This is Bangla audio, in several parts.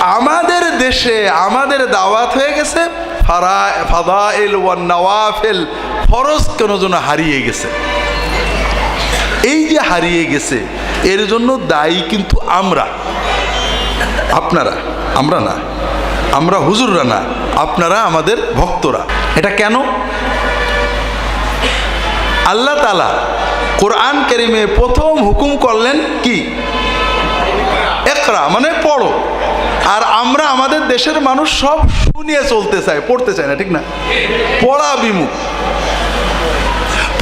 আমাদের দেশে আমাদের দাওয়াত হয়ে গেছে, ফারা নওয়াফেল, ফরজ কেন যেন হারিয়ে গেছে। এই যে হারিয়ে গেছে, এর জন্য দায়ী কিন্তু আমরা। আপনারা, আমরা না। আমরা হুজুররা না, আপনারা আমাদের ভক্তরা। এটা কেন? আল্লাহ তালা কোরআন কেরিমে প্রথম হুকুম করলেন কি? একরা মানে পড়ো। আর আমরা আমাদের দেশের মানুষ সব শুনিয়ে চলতে চায় পড়তে চায় না, ঠিক না? পড়া বিমুখ।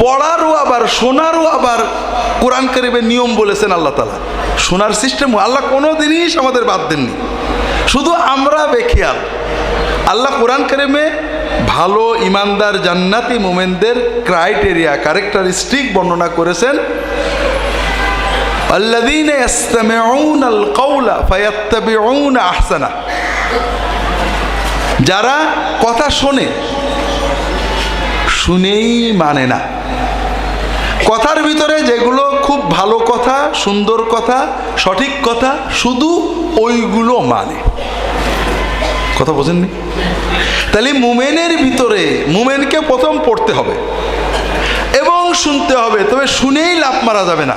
পড়ারও আবার, শোনারও আবার কোরআন করিবের নিয়ম বলেছেন আল্লাহ তালা শোনার সিস্টেম আল্লাহ কোনো জিনিস আমাদের বাদ দেননি। শুধু আমরা বেখেয়াল। আল্লাহ কোরআন করিমে ভালো, ইমানদার, জান্নাতি মোমেনদের ক্রাইটেরিয়া ক্যারেক্টারিস্টিক বর্ণনা করেছেন। الذين يستمعون القول فيتبعون احسنه যারা কথা শোনে শুনেই মানে না কথার ভিতরে যেগুলো খুব ভালো কথা সুন্দর কথা সঠিক কথা শুধু ওইগুলো মানে কথা বোঝেননি তাহলে মুমেনের ভিতরে মুমেনকে প্রথম পড়তে হবে এবং শুনতে হবে তবে শুনেই লাভ মারা যাবে না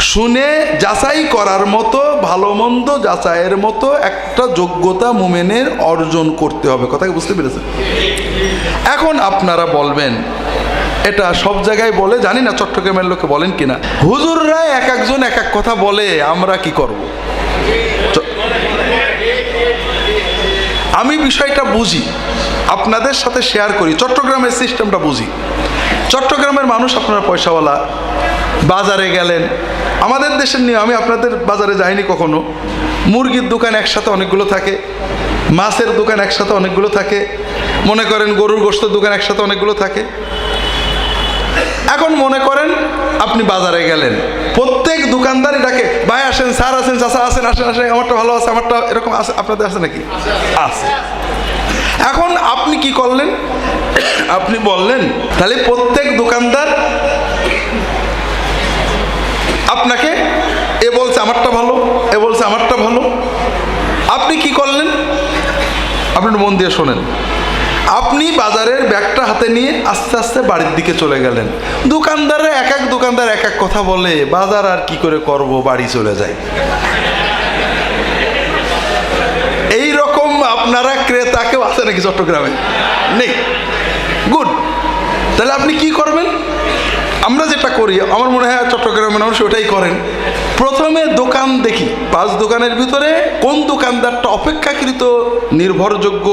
শুনে যাচাই করার মতো, ভালো মন্দ যাচাইয়ের মতো একটা যোগ্যতা মোমেনের অর্জন করতে হবে। কথা বুঝতে পেরেছেন? এখন আপনারা বলবেন, এটা সব জায়গায় বলে, জানি না চট্টগ্রামের লোকে বলেন কিনা। হুজুররা এক একজন এক এক কথা বলে, আমরা কি করব? আমি বিষয়টা বুঝি, আপনাদের সাথে শেয়ার করি, চট্টগ্রামের সিস্টেমটা বুঝি। চট্টগ্রামের মানুষ আপনারা পয়সাওয়ালা বাজারে গেলেন। আমাদের দেশের নিয়ে আমি আপনাদের বাজারে যাইনি কখনো। মুরগির দোকান একসাথে অনেকগুলো থাকে, মাছের দোকান একসাথে অনেকগুলো থাকে, মনে করেন গরুর গোস্তের দোকান একসাথে অনেকগুলো থাকে। এখন মনে করেন আপনি বাজারে গেলেন। প্রত্যেক দোকানদারই ডাকে, ভাই আসেন, স্যার আসেন চাষা আসেন আসেন আসেন, আমারটা ভালো আছে, আমারটা এরকম আছে, আপনাদের আছে নাকি? আছে। এখন আপনি কি করলেন? আপনি বললেন, তাহলে প্রত্যেক দোকানদার আপনাকে এ বলছে আমারটা ভালো, এ বলছে আমারটা ভালো। আপনি কি করলেন? আপনি মন দিয়ে শোনেন। আপনি বাজারের ব্যাগটা হাতে নিয়ে আস্তে আস্তে বাড়ির দিকে চলে গেলেন। দোকানদারে এক এক দোকানদার এক এক কথা বলে, বাজার আর কি করে করব, বাড়ি চলে যায়। এই রকম আপনারা ক্রেতা কেউ আছে নাকি চট্টগ্রামে? নেই। গুড। তাহলে আপনি কি করবেন? আমরা যেটা করি, আমার মনে হয় চট্টগ্রামের মানুষ ওটাই করেন। প্রথমে দোকান দেখি, পাঁচ দোকানের ভিতরে কোন দোকানদারটা অপেক্ষাকৃত নির্ভরযোগ্য,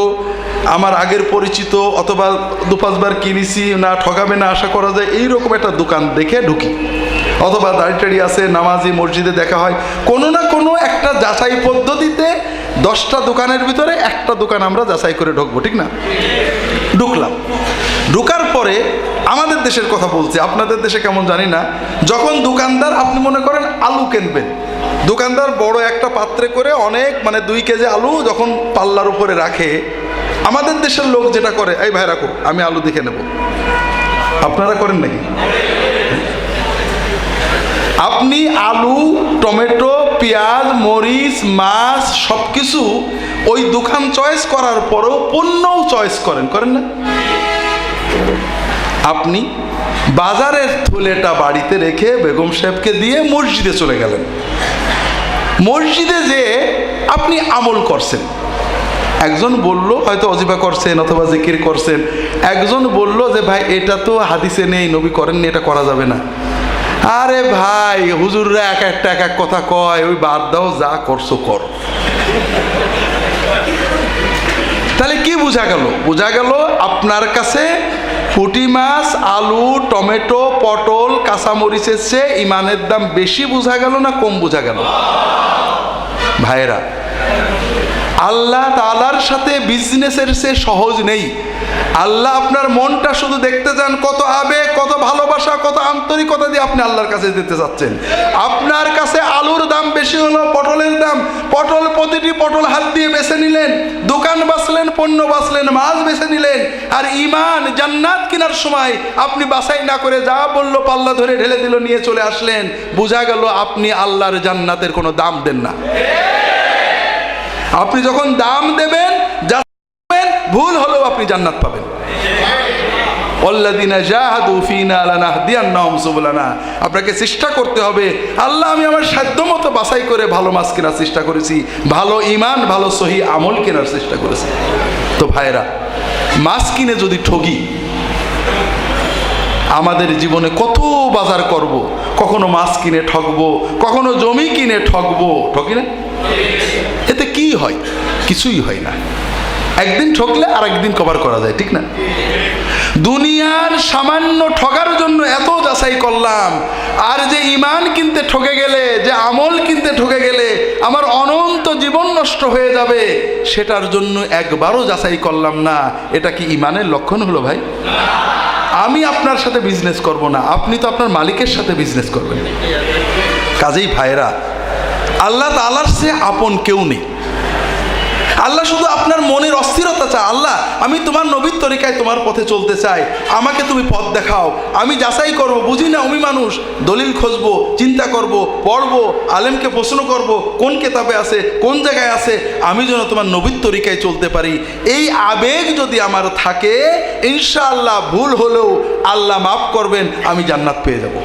আমার আগের পরিচিত অথবা দু পাঁচবার কিনেছি, না ঠকাবে না আশা করা যায়, এইরকম একটা দোকান দেখে ঢুকি। অথবা দাড়ি আছে, নামাজি মসজিদে দেখা হয়। কোনো না কোনো একটা যাচাই পদ্ধতিতে দশটা দোকানের ভিতরে একটা দোকান আমরা যাচাই করে ঢুকবো, ঠিক না? ঢুকলাম। ঢুকার পরে আমাদের দেশের কথা বলছি, আপনাদের দেশে কেমন জানি না, যখন দোকানদার, আপনি মনে করেন আলু কিনবেন, দোকানদার বড় একটা পাত্রে করে অনেক মানে দুই কেজি আলু যখন পাল্লার উপরে রাখে, আমাদের দেশের লোক যেটা করে, এই ভাই রাখো আমি আলু দেখে নেব। আপনারা করেন নাকি? আপনি আলু, টমেটো, পেঁয়াজ, মরিচ, মাছ সব কিছু ওই দোকান চয়েস করার পরেও পণ্যও চয়েস করেন করেন না? আপনি বাজারের থলেটা বাড়িতে রেখে বেগম সাহেবকে দিয়ে মসজিদে চলে গেলেন। মসজিদে যে আপনি আমল করছেন। একজন বলল, হয়তো অজিবা করছেন অথবা জিকির করছেন। একজন বলল যে, ভাই, এটা তো হাদিসে নেই, নবী করেননি, এটা করা যাবে না। আরে ভাই, হুজুররা এক একটা এক এক কথা কয়, ওই বাদ দাও, যা করছ কর। বোঝা গেল? বোঝা গেল আপনার কাছে ফুটি মাছ, আলু, টমেটো, পটল, কাঁচামরিচের চেয়ে ইমানের দাম বেশি বোঝা গেল না কম বোঝা গেল? ভাইরা আল্লাহ তালার সাথে বিজনেসের সে সহজ নেই। আল্লাহ আপনার মনটা শুধু দেখতে চান কত আবেগ ভালোবাসা কত, আন্তরিকতা দিয়ে আপনি আল্লাহর কাছে দিতে চাচ্ছেন। আপনার কাছে আলুর দাম বেশি হলো, পটলের দাম। পটল প্রতিটি পটল হাত দিয়ে বেছে নিলেন, দোকান বাঁচলেন পণ্য বাঁচলেন মাছ বেছে নিলেন। আর ইমান জান্নাত কেনার সময় আপনি বাছাই না করে যা বলল পাল্লা ধরে ঢেলে দিল, নিয়ে চলে আসলেন। বোঝা গেল আপনি আল্লাহর জান্নাতের কোনো দাম দেন না। আপনি যখন দাম দেবেন, যা ভুল হলেও আপনি জান্নাত পাবেন। অল্লাদিনা আপনাকে চেষ্টা করতে হবে, আল্লাহ আমি আমার সাধ্য মতো বাছাই করে ভালো মাছ কেনার চেষ্টা করেছি, ভালো ইমান ভালো সহি আমল কেনার চেষ্টা করেছি। তো ভাইরা মাছ কিনে যদি ঠগি, আমাদের জীবনে কত বাজার করব, কখনো মাছ কিনে ঠকবো কখনো জমি কিনে ঠকবো ঠকি না? এতে কি হয়? কিছুই হয় না। একদিন ঠকলে আর একদিন কভার করা যায়, ঠিক না? দুনিয়ার সামান্য ঠগার জন্য এত যাচাই করলাম। আর যে ইমান কিনতে ঠকে গেলে, যে আমল কিনতে ঠকে গেলে আমার অনন্ত জীবন নষ্ট হয়ে যাবে, সেটার জন্য একবারও যাচাই করলাম না। এটা কি ইমানের লক্ষণ হলো ভাই? আমি আপনার সাথে বিজনেস করব না। আপনি তো আপনার মালিকের সাথে বিজনেস করবেন। কাজেই ভাইরা আল্লাহ তালার সে আপন কেউ নেই। আল্লাহ শুধু আপনার মনের অস্থিরতা চায় আল্লাহ আমি তোমার নবীর তরিকায় তোমার পথে চলতে চাই। আমাকে তুমি পথ দেখাও। আমি যাচাই করব, বুঝি না আমি মানুষ। দলিল খুঁজবো, চিন্তা করব, পড়ব, আলেমকে প্রশ্ন করব, কোন কেতাবে আছে, কোন জায়গায় আছে। আমি যেন তোমার নবীর তরিকায় চলতে পারি। এই আবেগ যদি আমার থাকে, ইনশাআল্লাহ ভুল হলেও আল্লাহ মাফ করবেন, আমি জান্নাত পেয়ে যাব।